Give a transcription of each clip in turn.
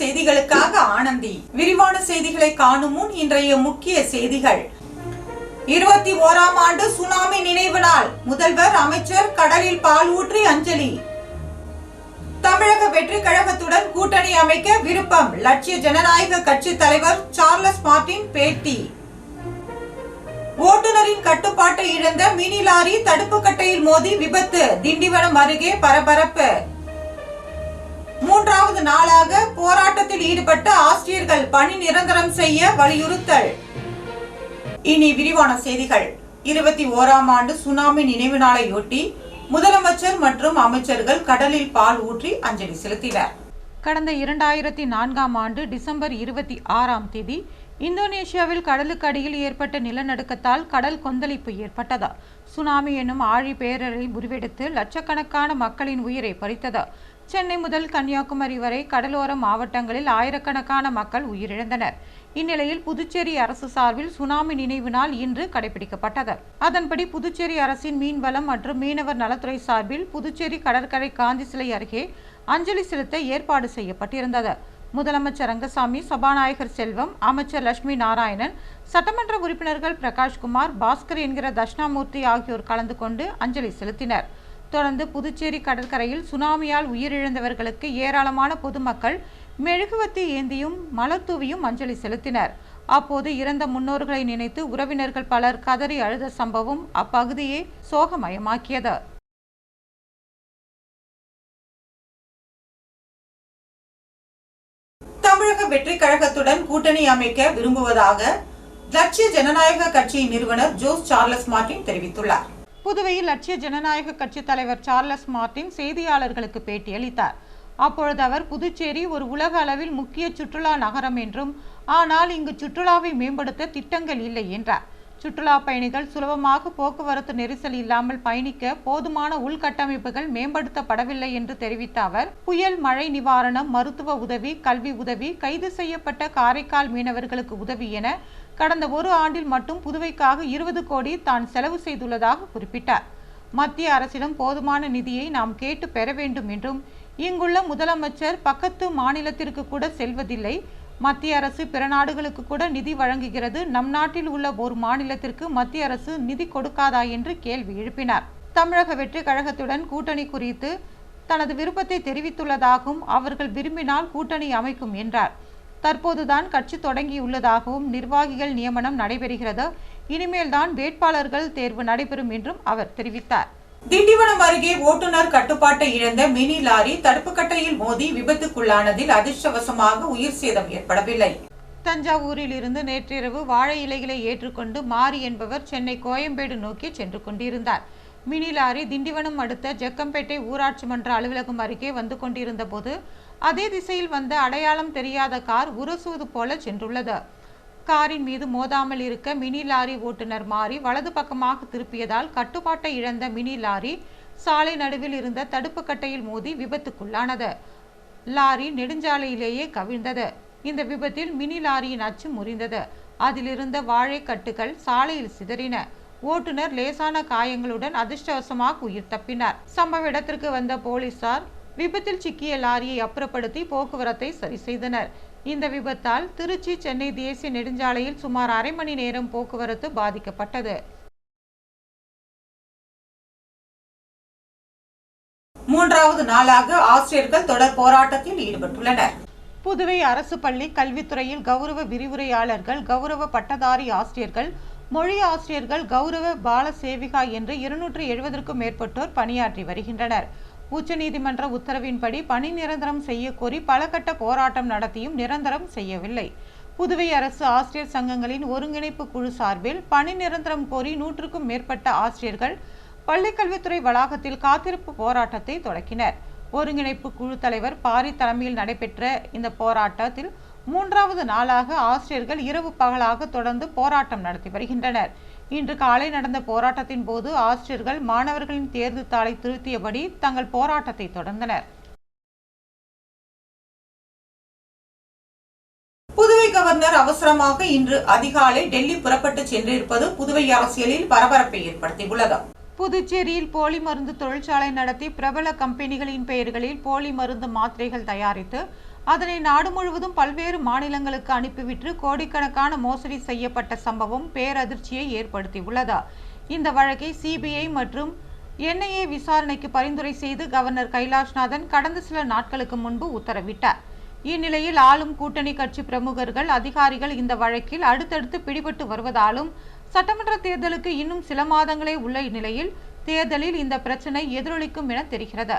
செய்திகளுக்காக ஆனந்தி. விரிவான செய்திகளை காணும் முன் இன்றைய முக்கிய செய்திகள். இருபத்தி ஓராம் ஆண்டு சுனாமி நினைவு நாள். முதல்வர் அமைச்சர் கடலில் பால் ஊற்றி அஞ்சலி. தமிழக வெற்றி கழகத்துடன் கூட்டணி அமைக்க விருப்பம். லட்சிய ஜனநாயக கட்சி தலைவர் சார்லஸ் மார்டின் பேட்டி. ஓட்டுநரின் கட்டுப்பாட்டை இழந்த மினி லாரி தடுப்பு கட்டையில் மோதி விபத்து. திண்டிவனம் அருகே பரபரப்பு. மூன்றாவது நாளாக போராட்டத்தில் ஈடுபட்ட ஆசிரியர்கள் பணி நிரந்தரம் செய்ய வலியுறுத்தல். இனி விரிவான செய்திகள். இருபத்தி ஓராம் ஆண்டு சுனாமி நினைவு நாளையொட்டி முதலமைச்சர் மற்றும் அமைச்சர்கள் கடலில் பால் ஊற்றி அஞ்சலி செலுத்தினர். கடந்த இரண்டாயிரத்தி நான்காம் ஆண்டு டிசம்பர் இருபத்தி ஆறாம் தேதி இந்தோனேஷியாவில் கடலுக்கு அடியில் ஏற்பட்ட நிலநடுக்கத்தால் கடல் கொந்தளிப்பு ஏற்பட்டதா. சுனாமி என்னும் ஆழி பேரலை உருவெடுத்து லட்சக்கணக்கான மக்களின் உயிரை பறித்தது. சென்னை முதல் கன்னியாகுமரி வரை கடலோர மாவட்டங்களில் ஆயிரக்கணக்கான மக்கள் உயிரிழந்தனர். இந்நிலையில் புதுச்சேரி அரசு சார்பில் சுனாமி நினைவு நாள் இன்று கடைபிடிக்கப்பட்டது. அதன்படி புதுச்சேரி அரசின் மீன்வளம் மற்றும் மீனவர் நலத்துறை சார்பில் புதுச்சேரி கடற்கரை காந்தி சிலை அருகே அஞ்சலி செலுத்த ஏற்பாடு செய்யப்பட்டிருந்தது. முதலமைச்சர் ரங்கசாமி சபாநாயகர் செல்வம் அமைச்சர் லட்சுமி நாராயணன் சட்டமன்ற உறுப்பினர்கள் பிரகாஷ்குமார் பாஸ்கர் என்கிற தட்சிணாமூர்த்தி ஆகியோர் கலந்து கொண்டு அஞ்சலி செலுத்தினர். தொடர்ந்து புதுச்சேரி கடற்கரையில் சுனாமியால் உயிரிழந்தவர்களுக்கு ஏராளமான பொதுமக்கள் மெழுகுவத்தி ஏந்தியும் மலர் தூவியும் அஞ்சலி செலுத்தினர். அப்போது இறந்த முன்னோர்களை நினைத்து உறவினர்கள் பலர் கதறி அழுத சம்பவம் அப்பகுதியை சோகமயமாக்கியது. தமிழக வெற்றி கழகத்துடன் கூட்டணி அமைக்க விரும்புவதாக லட்சிய ஜனநாயக கட்சியின் நிறுவனர் ஜோஸ் சார்லஸ் மார்டின் தெரிவித்துள்ளார். புதுவையில் லட்சிய ஜனநாயக கட்சி தலைவர் சார்லஸ் மார்டின் செய்தியாளர்களுக்கு பேட்டியளித்தார். அப்பொழுது அவர் புதுச்சேரி ஒரு உலக அளவில் முக்கிய சுற்றுலா நகரம் என்றும் ஆனால் இங்கு சுற்றுலாவை மேம்படுத்த திட்டங்கள் இல்லை என்றார். சுற்றுலா பயணிகள் சுலபமாக போக்குவரத்து நெரிசல் இல்லாமல் பயணிக்க போதுமான உள்கட்டமைப்புகள் மேம்படுத்தப்படவில்லை என்று தெரிவித்த அவர் புயல் மழை நிவாரணம் மருத்துவ உதவி கல்வி உதவி கைது செய்யப்பட்ட காரைக்கால் மீனவர்களுக்கு உதவி என கடந்த ஒரு ஆண்டில் மட்டும் புதுவைக்காக இருபது கோடி தான் செலவு செய்துள்ளதாக குறிப்பிட்டார். மத்திய அரசிடம் போதுமான நிதியை நாம் கேட்டு பெற வேண்டும் என்றும் இங்குள்ள முதலமைச்சர் பக்கத்து மாநிலத்திற்கு கூட செல்வதில்லை. மத்திய அரசு பிற நாடுகளுக்கு கூட நிதி வழங்குகிறது. நம் நாட்டில் உள்ள ஒரு மாநிலத்திற்கு மத்திய அரசு நிதி கொடுக்காதா என்று கேள்வி எழுப்பினார். தமிழக வெற்றி கழகத்துடன் கூட்டணி குறித்து தனது விருப்பத்தை தெரிவித்துள்ளதாகவும் அவர்கள் விரும்பினால் கூட்டணி அமைக்கும் என்றார். தற்போதுதான் கட்சி தொடங்கியுள்ளதாகவும் நிர்வாகிகள் நியமனம் நடைபெறுகிறது. இனிமேல் தான் வேட்பாளர்கள் தேர்வு நடைபெறும் என்றும் அவர் தெரிவித்தார். திண்டிவனம் அருகே ஓட்டுநர் கட்டுப்பாட்டை இழந்த மினி லாரி தடுப்பு கட்டையில் மோதி விபத்துக்குள்ளானதில் அதிர்ஷ்டவசமாக உயிர் சேதம் ஏற்படவில்லை. தஞ்சாவூரில் இருந்து நேற்றிரவு வாழை இலைகளை ஏற்றுக்கொண்டு மாரி என்பவர் சென்னை கோயம்பேடு நோக்கி சென்று கொண்டிருந்தார். மினி லாரி திண்டிவனம் அடுத்த ஜக்கம்பேட்டை ஊராட்சி மன்ற அலுவலகம் அருகே வந்து கொண்டிருந்த போது அதே திசையில் வந்த அடையாளம் தெரியாத கார் உரசுவது போல சென்றுள்ளது. காரின் மீது மோதாமல் இருக்க மினி லாரி ஓட்டுநர் மாறி வலது பக்கமாக திருப்பியதால் கட்டுப்பாட்டை இழந்த மினி லாரி சாலை நடுவில் இருந்த தடுப்பு கட்டையில் மோதி விபத்துக்குள்ளானது. லாரி நெடுஞ்சாலையிலேயே கவிழ்ந்தது. இந்த விபத்தில் மினி லாரியின் அச்சு முறிந்தது. அதிலிருந்த வாழைக்கட்டுகள் சாலையில் சிதறின. ஓட்டுநர் லேசான காயங்களுடன் அதிர்ஷ்டவசமாக உயிர் தப்பினார். சம்பவ இடத்திற்கு வந்த போலீசார் விபத்தில் சிக்கிய லாரியை அப்புறப்படுத்தி போக்குவரத்தை சரி செய்தனர். இந்த விபத்தால் திருச்சி சென்னை தேசிய நெடுஞ்சாலையில் சுமார் அரை மணி நேரம் போக்குவரத்து பாதிக்கப்பட்டது. மூன்றாவது நாளாக ஆசிரியர்கள் தொடர் போராட்டத்தில் ஈடுபட்டுள்ளனர். புதுவை அரசு பள்ளி கல்வித்துறையில் கௌரவ விரிவுரையாளர்கள் கௌரவ பட்டதாரி ஆசிரியர்கள் மொழி ஆசிரியர்கள் கௌரவ பால சேவிகா என்று இருநூற்று எழுபதற்கும் மேற்பட்டோர் பணியாற்றி வருகின்றனர். உச்சநீதிமன்ற உத்தரவின்படி பணி நிரந்தரம் செய்யக்கோரி பல கட்ட போராட்டம் நடத்தியும் நிரந்தரம் செய்யவில்லை. புதுவை அரசு ஆசிரியர் சங்கங்களின் ஒருங்கிணைப்பு குழு சார்பில் பணி நிரந்தரம் கோரி நூற்றுக்கும் மேற்பட்ட ஆசிரியர்கள் பள்ளிக்கல்வித்துறை வளாகத்தில் காத்திருப்பு போராட்டத்தை தொடக்கினர். ஒருங்கிணைப்பு குழு தலைவர் பாரி தலைமையில் நடைபெற்ற இந்த போராட்டத்தில் மூன்றாவது நாளாக ஆசிரியர்கள் இரவு பகலாக தொடர்ந்து போராட்டம் நடத்தி வருகின்றனர். இன்று காலை நடந்த போராட்டத்தின் போது ஆசிரியர்கள் மாணவர்களின் தேர்வு தாளை திருத்தியபடி தங்கள் போராட்டத்தை தொடர்ந்தனர். புதுவை கவர்னர் அவசரமாக இன்று அதிகாலை டெல்லி புறப்பட்டு சென்றிருப்பது புதுவை அரசியலில் பரபரப்பை ஏற்படுத்தியுள்ளது. புதுச்சேரியில் போலி மருந்து தொழிற்சாலை நடத்தி பிரபல கம்பெனிகளின் பெயர்களில் போலி மருந்து மாத்திரைகள் தயாரித்து அதனை நாடு முழுவதும் பல்வேறு மாநிலங்களுக்கு அனுப்பிவிட்டு கோடிக்கணக்கான மோசடி செய்யப்பட்ட சம்பவம் பேரதிர்ச்சியை ஏற்படுத்தியுள்ளதா. இந்த வழக்கை சிபிஐ மற்றும் என்ஐஏ விசாரணைக்கு பரிந்துரை செய்து கவர்னர் கைலாஷ்நாதன் கடந்த சில நாட்களுக்கு முன்பு உத்தரவிட்டார். இந்நிலையில் ஆளும் கூட்டணி கட்சி பிரமுகர்கள் அதிகாரிகள் இந்த வழக்கில் அடுத்தடுத்து பிடிபட்டு வருவதாலும் சட்டமன்ற தேர்தலுக்கு இன்னும் சில மாதங்களே உள்ள நிலையில் தேர்தலில் இந்த பிரச்சனை எதிரொலிக்கும் என தெரிகிறது.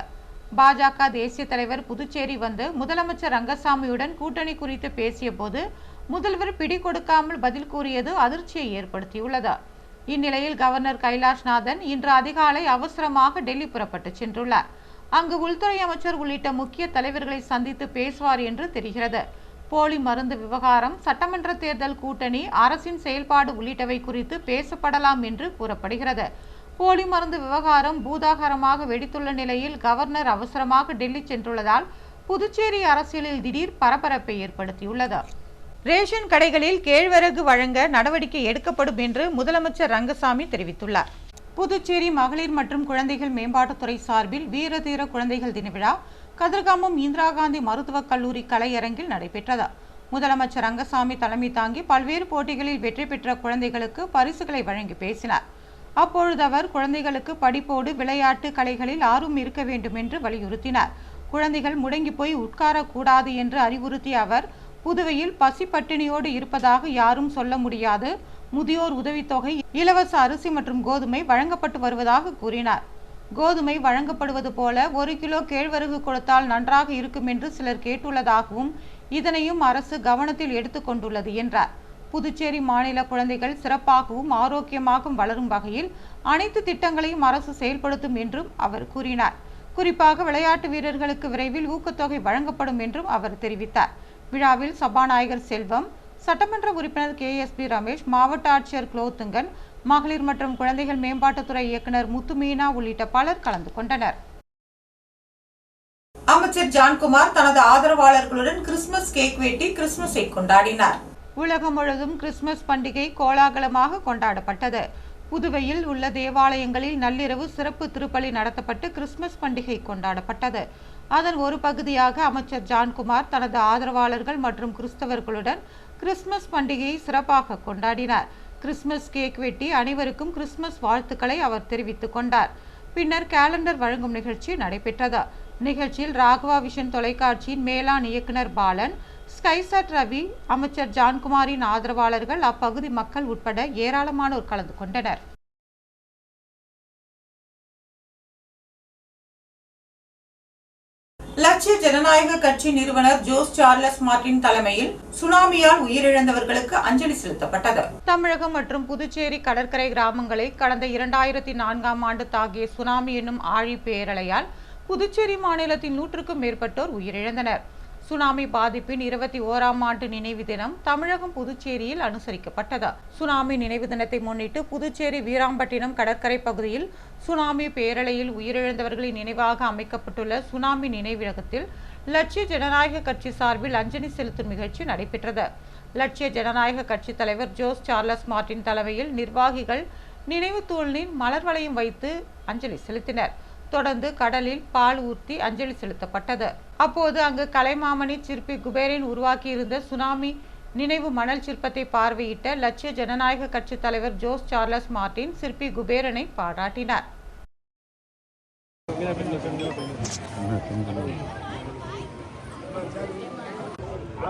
பாஜக தேசிய தலைவர் புதுச்சேரி வந்து முதலமைச்சர் ரங்கசாமியுடன் கூட்டணி குறித்து பேசிய போது முதல்வர் பிடி கொடுக்காமல் பதில் கூறியது அதிர்ச்சியை ஏற்படுத்தியுள்ளது. இந்நிலையில் கவர்னர் கைலாஷ்நாதன் இன்று அதிகாலை அவசரமாக டெல்லி புறப்பட்டு சென்றுள்ளார். அங்கு உள்துறை அமைச்சர் உள்ளிட்ட முக்கிய தலைவர்களை சந்தித்து பேசுவார் என்று தெரிகிறது. போலி மருந்து விவகாரம் சட்டமன்ற தேர்தல் கூட்டணி அரசின் செயல்பாடு உள்ளிட்டவை குறித்து பேசப்படலாம் என்று கூறப்படுகிறது. போலி மருந்து விவகாரம் பூதாகரமாக வெடித்துள்ள நிலையில் கவர்னர் அவசரமாக டெல்லி சென்றுள்ளதால் புதுச்சேரி அரசியலில் திடீர் பரபரப்பை ஏற்படுத்தியுள்ளது. ரேஷன் கடைகளில் கேழ்வரகு வழங்க நடவடிக்கை எடுக்கப்படும் என்று முதலமைச்சர் ரங்கசாமி தெரிவித்துள்ளார். புதுச்சேரி மகளிர் மற்றும் குழந்தைகள் மேம்பாட்டுத்துறை சார்பில் வீரதீர குழந்தைகள் தின விழா கதிர்காமம் இந்திரா காந்தி மருத்துவக் கல்லூரி கலையரங்கில் நடைபெற்றது. முதலமைச்சர் ரங்கசாமி தலைமை தாங்கி பல்வேறு போட்டிகளில் வெற்றி பெற்ற குழந்தைகளுக்கு பரிசுகளை வழங்கி பேசினார். அப்பொழுது அவர் குழந்தைகளுக்கு படிப்போடு விளையாட்டு கலைகளில் ஆர்வம் இருக்க வேண்டும் என்று வலியுறுத்தினார். குழந்தைகள் முடங்கி போய் உட்காரக்கூடாது என்று அறிவுறுத்திய அவர் புதுவையில் பசி பட்டினியோடு இருப்பதாக யாரும் சொல்ல முடியாது. முதியோர் உதவித்தொகை இலவச அரிசி மற்றும் கோதுமை வழங்கப்பட்டு வருவதாக கூறினார். கோதுமை வழங்கப்படுவது போல ஒரு கிலோ கேழ்வரகு கொடுத்தால் நன்றாக இருக்கும் என்று சிலர் கேட்டுள்ளதாகவும் இதனையும் அரசு கவனத்தில் எடுத்துக்கொண்டுள்ளது என்றார். புதுச்சேரி மாநில குழந்தைகள் சிறப்பாகவும் ஆரோக்கியமாகவும் வளரும் வகையில் அனைத்து திட்டங்களையும் அரசு செயல்படுத்தும் என்றும் அவர் கூறினார். குறிப்பாக விளையாட்டு வீரர்களுக்கு விரைவில் ஊக்கத்தொகை வழங்கப்படும் என்றும் அவர் தெரிவித்தார். விழாவில் சபாநாயகர் செல்வம் சட்டமன்ற உறுப்பினர் கே. எஸ். பி. ரமேஷ் மாவட்ட ஆட்சியர் குலோத்துங்கன் மகளிர் மற்றும் குழந்தைகள் மேம்பாட்டுத்துறை இயக்குனர் முத்துமீனா உள்ளிட்ட பலர் கலந்து கொண்டனர். அமைச்சர் ஜான்குமார் தனது ஆதரவாளர்களுடன் கிறிஸ்துமஸ் கேக் வெட்டி கிறிஸ்துமஸை கொண்டாடினார். உலகம் முழுவதும் கிறிஸ்துமஸ் பண்டிகை கோலாகலமாக கொண்டாடப்பட்டது. புதுவையில் உள்ள தேவாலயங்களில் நள்ளிரவு சிறப்பு திருப்பலி நடத்தப்பட்டு கிறிஸ்துமஸ் பண்டிகை கொண்டாடப்பட்டது. அதன் ஒரு பகுதியாக அமைச்சர் ஜான்குமார் தனது ஆதரவாளர்கள் மற்றும் கிறிஸ்தவர்களுடன் கிறிஸ்துமஸ் பண்டிகையை சிறப்பாக கொண்டாடினார். கிறிஸ்துமஸ் கேக் வெட்டி அனைவருக்கும் கிறிஸ்துமஸ் வாழ்த்துக்களை அவர் தெரிவித்துக் கொண்டார். பின்னர் கேலண்டர் வழங்கும் நிகழ்ச்சி நடைபெற்றது. நிகழ்ச்சியில் ராகவா விஷன் தொலைக்காட்சியின் மேலாண் இயக்குனர் பாலன் ஸ்கைசட் ரவி அமைச்சர் ஜான்குமாரின் ஆதரவாளர்கள் அப்பகுதி மக்கள் உட்பட ஏராளமானோர் கலந்து கொண்டனர். லட்சிய ஜனநாயக கட்சி நிறுவனர் ஜோஸ் சார்லஸ் மார்டின் தலைமையில் சுனாமியால் உயிரிழந்தவர்களுக்கு அஞ்சலி செலுத்தப்பட்டது. தமிழகம் மற்றும் புதுச்சேரி கடற்கரை கிராமங்களை கடந்த இரண்டாயிரத்தி நான்காம் ஆண்டு தாக்கிய சுனாமி என்னும் ஆழி பேரலையால் புதுச்சேரி மாநிலத்தின் நூற்றுக்கும் மேற்பட்டோர் உயிரிழந்தனர். சுனாமி பாதிப்பின் இருபத்தி ஓராம் ஆண்டு நினைவு தினம் தமிழகம் புதுச்சேரியில் அனுசரிக்கப்பட்டது. சுனாமி நினைவு தினத்தை முன்னிட்டு புதுச்சேரி வீராம்பட்டினம் கடற்கரை பகுதியில் சுனாமி பேரலையில் உயிரிழந்தவர்களின் நினைவாக அமைக்கப்பட்டுள்ள சுனாமி நினைவிடத்தில் லட்சிய ஜனநாயக கட்சி சார்பில் அஞ்சலி செலுத்தும் நிகழ்ச்சி நடைபெற்றது. லட்சிய ஜனநாயக கட்சி தலைவர் ஜோஸ் சார்லஸ் மார்டின் தலைமையில் நிர்வாகிகள் நினைவு தூளின் மலர் வளையம் வைத்து அஞ்சலி செலுத்தினர். தொடர்ந்து கடலில் பால் ஊற்றி அஞ்சலி செலுத்தப்பட்டது. அப்போது அங்கு கலைமாமணி சிற்பி குபேரன் உருவாக்கியிருந்த சுனாமி நினைவு மணல் சிற்பத்தை பார்வையிட்ட லட்சிய ஜனநாயக கட்சி தலைவர் ஜோஸ் சார்லஸ் மார்டின் சிற்பி குபேரனை பாராட்டினார்.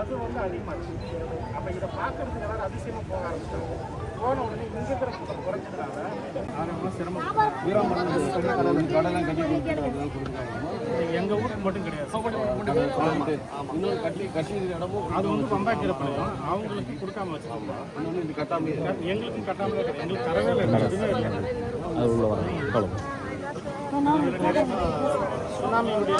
அது வந்து அதிகமாச்சு அப்போ இதை பார்க்கறதுக்கு எல்லாரும் அதிசயமாக போக ஆரம்பிச்சிட்டாங்க. கூட்டம் எங்கள் ஊருக்கு மட்டும் கிடையாது. இன்னொரு கட்டி கட்டி இடமும் அது வந்து பம்பாக்கிரப்படையும் அவங்களுக்கு கொடுக்காம வச்சுருக்கோம் கட்டாமே எங்களுக்கும் கட்டாமல் இருக்கு. எங்களுக்கு தரவே இல்லை. சுனாமியுடைய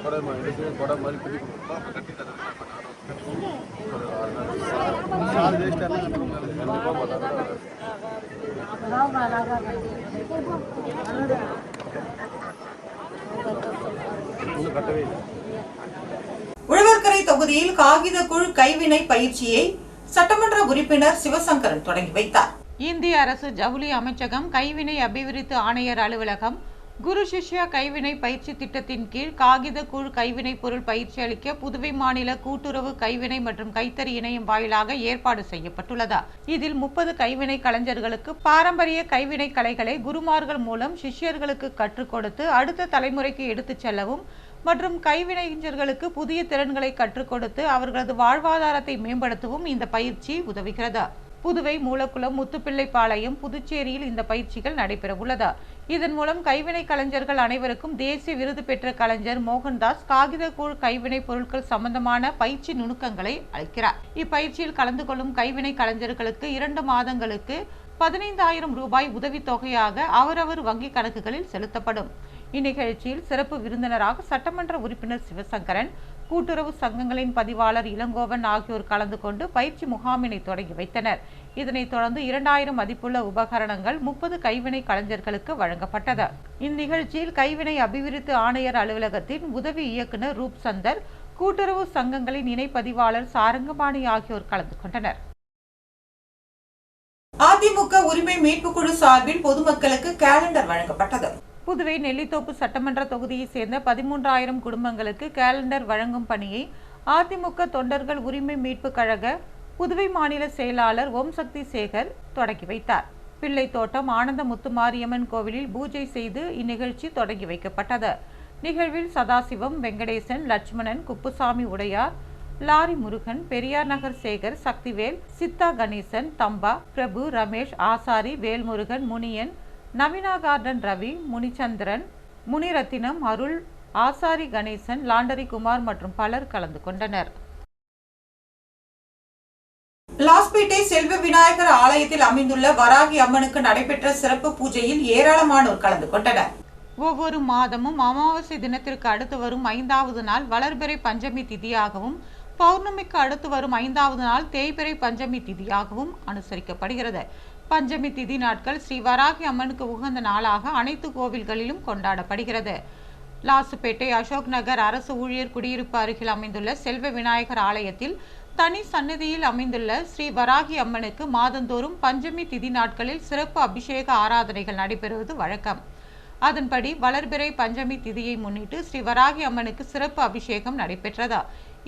கொடைமா உழவர்கரை தொகுதியில் காகித குழு கைவினை பயிற்சியை சட்டமன்ற உறுப்பினர் சிவசங்கரன் தொடங்கி வைத்தார். இந்திய அரசு ஜவுளி அமைச்சகம் கைவினை அபிவிருத்தி ஆணையர் அலுவலகம் குரு சிஷ்யா கைவினை பயிற்சி திட்டத்தின் கீழ் காகித கூழ் கைவினை பொருள் பயிற்சி அளிக்க புதுவை மாநில கூட்டுறவு கைவினை மற்றும் கைத்தறி இணையம் வாயிலாக ஏற்பாடு செய்யப்பட்டுள்ளதா. இதில் முப்பது கைவினை கலைஞர்களுக்கு பாரம்பரிய கைவினை கலைகளை குருமார்கள் மூலம் சிஷ்யர்களுக்கு கற்றுக் கொடுத்து அடுத்த தலைமுறைக்கு எடுத்துச் செல்லவும் மற்றும் கைவினைஞர்களுக்கு புதிய திறன்களை கற்றுக் கொடுத்து அவர்களது வாழ்வாதாரத்தை மேம்படுத்தவும் இந்த பயிற்சி உதவுகிறது. புதுவை மூலக்குளம் முத்துப்பிள்ளைப்பாளையம் புதுச்சேரியில் இந்த பயிற்சிகள் நடைபெற உள்ளது இதன் மூலம் கைவினை கலைஞர்கள் அனைவருக்கும் தேசிய விருது பெற்ற கலைஞர் மோகன்தாஸ் காகித கூழ் கைவினை பொருட்கள் சம்பந்தமான பயிற்சி நுணுக்கங்களை அளிக்கிறார். இப்பயிற்சியில் கலந்து கொள்ளும் கைவினை கலைஞர்களுக்கு இரண்டு மாதங்களுக்கு பதினைந்தாயிரம் ரூபாய் உதவித்தொகையாக அவரவர் வங்கி கணக்குகளில் செலுத்தப்படும். இந்நிகழ்ச்சியில் சிறப்பு விருந்தினராக சட்டமன்ற உறுப்பினர் சிவசங்கரன் கூட்டுறவு சங்கங்களின் பதிவாளர் இளங்கோவன் ஆகியோர் கலந்து கொண்டு பயிற்சி முகாமினை தொடங்கி வைத்தனர். இதனைத் தொடர்ந்து இரண்டாயிரம் மதிப்புள்ள உபகரணங்கள் முப்பது கைவினை கலைஞர்களுக்கு வழங்கப்பட்டது. இந்நிகழ்ச்சியில் கைவினை அபிவிருத்தி ஆணையர் அலுவலகத்தின் உதவி இயக்குநர் ரூப் சந்தர் கூட்டுறவு சங்கங்களின் இணைப்பதிவாளர் சாரங்கபாணி ஆகியோர் கலந்து கொண்டனர். அதிமுக உரிமை மீட்புக் குழு சார்பில் பொதுமக்களுக்கு கேலண்டர் வழங்கப்பட்டது. புதுவை நெல்லித்தோப்பு சட்டமன்ற தொகுதியைச் சேர்ந்த பதிமூன்றாயிரம் குடும்பங்களுக்கு கேலண்டர் வழங்கும் பணியை அதிமுக தொண்டர்கள் உரிமை மீட்புக் கழக புதுவை மாநில செயலாளர் ஓம் சக்தி சேகர் தொடங்கி வைத்தார். பிள்ளைத்தோட்டம் ஆனந்த முத்துமாரியம்மன் கோவிலில் பூஜை செய்து இந்நிகழ்ச்சி தொடங்கி வைக்கப்பட்டது. நிகழ்வில் Sadasivam Venkatesan Lakshmanan Kuppusamy Udaiyar lorry Murugan Periyar Nagar Sekar Sakthivel Siddha Ganesan Thamba Prabhu Ramesh Asari Velmurugan Muniyan Naveena garden Ravi Munichandran Munirathinam Arul Asari Ganesan laundry Kumar மற்றும் பலர் கலந்து கொண்டனர். லாஸ்பேட்டை செல்வ விநாயகர் ஆலயத்தில் அமைந்துள்ள வராகி அம்மனுக்கு நடைபெற்ற சிறப்பு பூஜையில் ஏராளமானோர் கலந்து கொண்டனர். ஒவ்வொரு மாதமும் அமாவாசை தினத்திற்கு அடுத்து வரும் ஐந்தாவது நாள் வளர்பிறை பஞ்சமி திதியாகவும் பௌர்ணமிக்கு அடுத்து வரும் ஐந்தாவது நாள் தேய்பிறை பஞ்சமி திதியாகவும் அனுசரிக்கப்படுகிறது. பஞ்சமி திதி நாட்கள் ஸ்ரீ வராகி அம்மனுக்கு உகந்த நாளாக அனைத்து கோவில்களிலும் கொண்டாடப்படுகிறது. லாசுப்பேட்டை அசோக் நகர் அரசு ஊழியர் குடியிருப்பு அருகில் அமைந்துள்ள செல்வ விநாயகர் ஆலயத்தில் தனி சன்னதியில் அமைந்துள்ள ஸ்ரீ வராகி அம்மனுக்கு மாதந்தோறும் பஞ்சமி திதி நாட்களில் சிறப்பு அபிஷேக ஆராதனைகள் நடைபெறுவது வழக்கம். அதன்படி வளர்பிறை பஞ்சமி திதியை முன்னிட்டு ஸ்ரீ வராகி அம்மனுக்கு சிறப்பு அபிஷேகம் நடைபெற்றதா.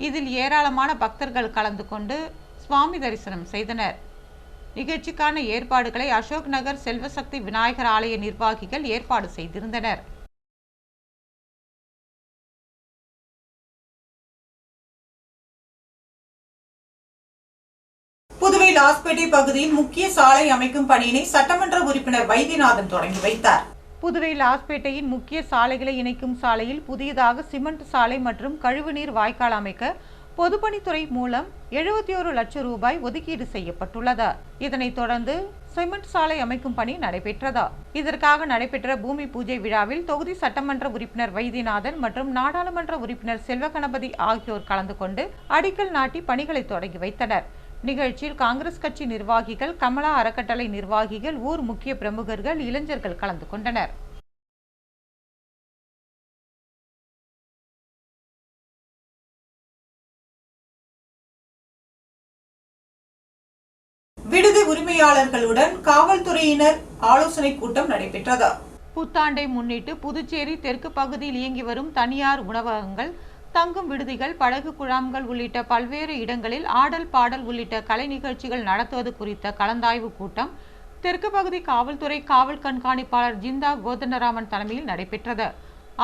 இதில் ஏராளமான பக்தர்கள் கலந்து கொண்டு சுவாமி தரிசனம் செய்தனர். நிகழ்ச்சிக்கான ஏற்பாடுகளை அசோக் நகர் செல்வசக்தி விநாயகர் ஆலய நிர்வாகிகள் ஏற்பாடு செய்திருந்தனர். புதுவை லாஸ்பேட்டை பகுதியில் முக்கிய சாலை அமைக்கும் பணியினை சட்டமன்ற உறுப்பினர் வைத்தியநாதன் தொடங்கி வைத்தார். புதுவை லாஸ்பேட்டையின் முக்கிய சாலைகளை இணைக்கும் சாலையில் புதியதாக சிமெண்ட் சாலை மற்றும் கழிவுநீர் வாய்க்கால் அமைக்க பொதுப்பணித்துறை மூலம் எழுபத்தி ஒரு லட்சம் ரூபாய் ஒதுக்கீடு செய்யப்பட்டுள்ளது. இதனைத் தொடர்ந்து சிமெண்ட் சாலை அமைக்கும் பணி நடைபெற்றதா. இதற்காக நடைபெற்ற பூமி பூஜை விழாவில் தொகுதி சட்டமன்ற உறுப்பினர் வைத்தியநாதன் மற்றும் நாடாளுமன்ற உறுப்பினர் செல்வகணபதி ஆகியோர் கலந்து கொண்டு அடிக்கல் நாட்டி பணிகளை தொடங்கி வைத்தனர். நிகழ்ச்சியில் காங்கிரஸ் கட்சி நிர்வாகிகள் கமலா அறக்கட்டளை நிர்வாகிகள் ஊர் முக்கிய பிரமுகர்கள் இளைஞர்கள் கலந்து கொண்டனர். விடுதி உரிமையாளர்களுடன் காவல்துறையினர் ஆலோசனை கூட்டம் நடைபெற்றது. புத்தாண்டை முன்னிட்டு புதுச்சேரி தெற்கு பகுதியில் இயங்கி வரும் தனியார் உணவகங்கள் தங்கும் விடுதிகள் படகு குழாம்கள் உள்ளிட்ட பல்வேறு இடங்களில் ஆடல் பாடல் உள்ளிட்ட கலை நிகழ்ச்சிகள் நடத்துவது குறித்த கலந்தாய்வு கூட்டம் தெற்கு பகுதி காவல்துறை காவல் கண்காணிப்பாளர் ஜிந்தா கோதண்டராமன் தலைமையில் நடைபெற்றது.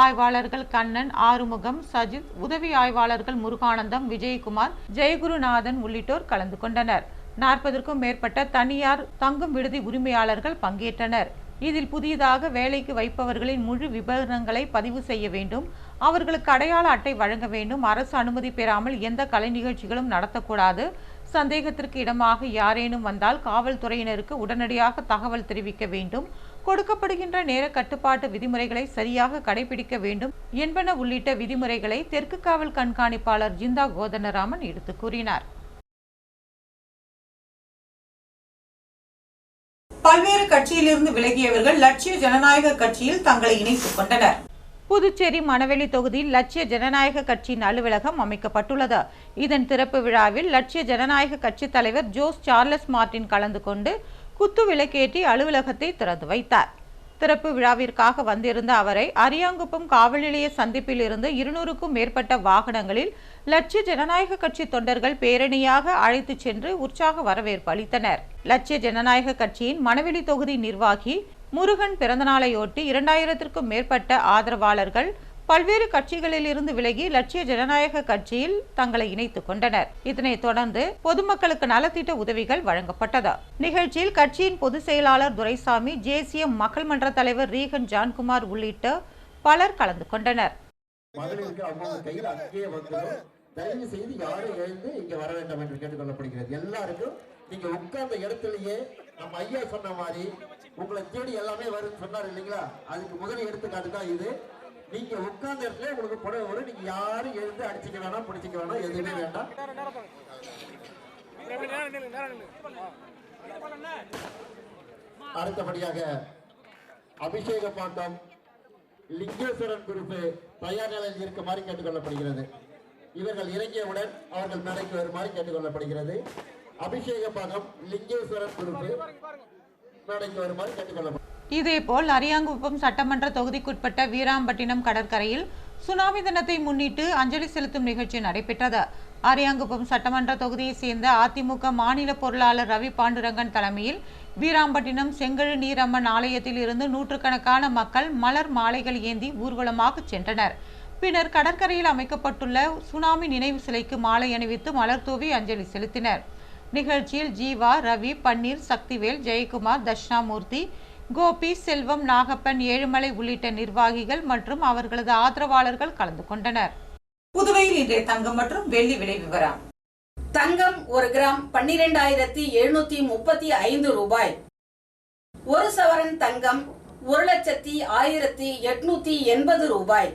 ஆய்வாளர்கள் கண்ணன் ஆறுமுகம் சஜித் உதவி ஆய்வாளர்கள் முருகானந்தம் விஜயகுமார் ஜெயகுருநாதன் உள்ளிட்டோர் கலந்து கொண்டனர். நாற்பதற்கும் மேற்பட்ட தனியார் தங்கும் விடுதி உரிமையாளர்கள் பங்கேற்றனர். இதில் புதியதாக வேலைக்கு வைப்பவர்களின் முழு விவரங்களை பதிவு செய்ய வேண்டும். அவர்களுக்கு அடையாள அட்டை வழங்க வேண்டும். அரசு அனுமதி பெறாமல் எந்த கலை நிகழ்ச்சிகளும் நடத்தக்கூடாது. சந்தேகத்திற்கு இடமாக யாரேனும் வந்தால் காவல்துறையினருக்கு உடனடியாக தகவல் தெரிவிக்க வேண்டும். கொடுக்கப்படுகின்ற நேர கட்டுப்பாட்டு விதிமுறைகளை சரியாக கடைபிடிக்க வேண்டும் என்பன உள்ளிட்ட விதிமுறைகளை தெற்கு காவல் கண்காணிப்பாளர் ஜிந்தா கோதண்டராமன் எடுத்து கூறினார். பல்வேறு கட்சியிலிருந்து விலகியவர்கள் லட்சிய ஜனநாயக கட்சியில் தங்களை இணைத்துக் கொண்டனர். புதுச்சேரி மணவெளி தொகுதியில் லட்சிய ஜனநாயக கட்சியின் அலுவலகம் அமைக்கப்பட்டுள்ளது. இதன் திறப்பு விழாவில் லட்சிய ஜனநாயக கட்சி தலைவர் ஜோஸ் சார்லஸ் மார்டின் கலந்து கொண்டு குத்து விளக்கேற்றி அலுவலகத்தை திறந்து வைத்தார். திறப்பு விழாவிற்காக வந்திருந்த அவரை அரியாங்குப்பம் காவல் நிலைய சந்திப்பில் இருந்து இருநூறுக்கும் மேற்பட்ட வாகனங்களில் லட்சிய ஜனநாயக கட்சி தொண்டர்கள் பேரணியாக அழைத்துச் சென்று உற்சாக வரவேற்பு அளித்தனர். லட்சிய ஜனநாயக கட்சியின் மணவெளி தொகுதி நிர்வாகி முருகன் பிறந்தநாளையொட்டி இரண்டாயிரத்திற்கும் மேற்பட்ட ஆதரவாளர்கள் பல்வேறு கட்சிகளில் இருந்து விலகி லட்சிய ஜனநாயக கட்சியில் தங்களை இணைத்துக் கொண்டனர். இதனைத் தொடர்ந்து பொதுமக்களுக்கு நலத்திட்ட உதவிகள் வழங்கப்பட்டது. நிகழ்ச்சியில் கட்சியின் பொதுச் செயலாளர் துரைசாமி ஜேசிஎம் மக்கள் மன்ற தலைவர் ரீகன் ஜான்குமார் உள்ளிட்ட பலர் கலந்து கொண்டனர். தயவு செய்து யாரும் எழுந்து இங்க வர வேண்டாம் என்று கேட்டுக்கொள்ளப்படுகிறது. எல்லாருக்கும் நீங்க உட்கார்ந்த இடத்துலயே நம்ம ஐயா சொன்ன மாதிரி உங்களை தேடி எல்லாமே வரும்னு சொன்னார் இல்லைங்களா? அதுக்கு முதல் எடுத்துக்காட்டு தான் இது. நீங்க உட்கார்ந்த இடத்துல உங்களுக்கு புடவை வரும். நீங்க யாரும் எழுந்து அடிச்சுக்க வேணாம் பிடிச்சிக்க வேணாம் எதுவுமே வேண்டாம். அடுத்தபடியாக அபிஷேக பாண்டம் லிங்கேஸ்வரன் குறிப்பு தயார் நிலையில் இருக்குமாறு கேட்டுக்கொள்ளப்படுகிறது. இவர்கள் இறங்கியவுடன் அவர்கள் மேடைக்கு வருமாறு கேட்டுக்கொள்ளப்படுகிறது. அபிஷேக பாகம் லிங்கேஸ்வரன் குறிப்பு மேடைக்கு வருமாறு கேட்டுக்கொள்ளப்படும். இதேபோல் அரியாங்குப்பம் சட்டமன்ற தொகுதிக்குட்பட்ட வீராம்பட்டினம் கடற்கரையில் சுனாமி தினத்தை முன்னிட்டு அஞ்சலி செலுத்தும் நிகழ்ச்சி நடைபெற்றது. அரியாங்குப்பம் சட்டமன்ற தொகுதியைச் சேர்ந்த அதிமுக மாநில பொருளாளர் ரவி பாண்டுரங்கன் தலைமையில் வீராம்பட்டினம் செங்கழு நீரம்மன் ஆலயத்தில் இருந்து நூற்றுக்கணக்கான மக்கள் மலர் மாலைகள் ஏந்தி ஊர்வலமாக சென்றனர். பின்னர் கடற்கரையில் அமைக்கப்பட்டுள்ள சுனாமி நினைவு சிலைக்கு மாலை அணிவித்து மலர் தூவி அஞ்சலி செலுத்தினர். நிகழ்ச்சியில் ஜீவா ரவி பன்னீர் சக்திவேல் ஜெயக்குமார் தட்சிணாமூர்த்தி கோபி செல்வம் நாகப்பன் ஏழுமலை உள்ளிட்ட நிர்வாகிகள் மற்றும் அவர்களது ஆதரவாளர்கள் கலந்து கொண்டனர். புதுவையில் இன்றைய தங்கம் மற்றும் வெள்ளி விலை விவரம். தங்கம் ஒரு கிராம் பன்னிரெண்டாயிரத்தி எழுநூத்தி முப்பத்தி ஐந்து ரூபாய். ஒரு சவரன் தங்கம் ஒரு லட்சத்தி ஆயிரத்தி எட்நூத்தி எண்பது ரூபாய்.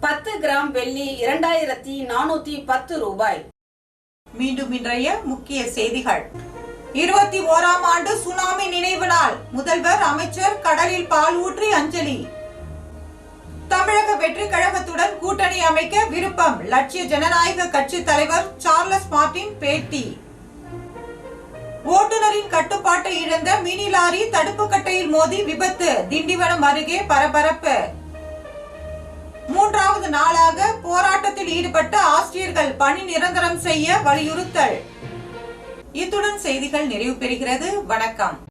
பத்து கிராம் வெள்ளி இரண்டாயிரத்தி நானூத்தி பத்து ரூபாய். மீண்டும் இன்றைய முக்கிய செய்திகள். இருபத்தி ஓராம் ஆண்டு சுனாமி நினைவு நாள். முதல்வர் அமைச்சர் கடலில் பால் ஊற்றி அஞ்சலி. தமிழக வெற்றி கழகத்துடன் கூட்டணி அமைக்க விருப்பம். லட்சிய ஜனநாயக கட்சி தலைவர் சார்லஸ் மார்டின் பேட்டி. ஓட்டுநரின் கட்டுப்பாட்டை இழந்த மினி லாரி தடுப்பு கட்டையில் மோதி விபத்து. திண்டிவனம் அருகே பரபரப்பு. மூன்றாவது நாளாக போராட்டத்தில் ஈடுபட்ட ஆசிரியர்கள் பணி நிரந்தரம் செய்ய வலியுறுத்தல். இத்துடன் செய்திகள் நிறைவு பெறுகிறது. வணக்கம்.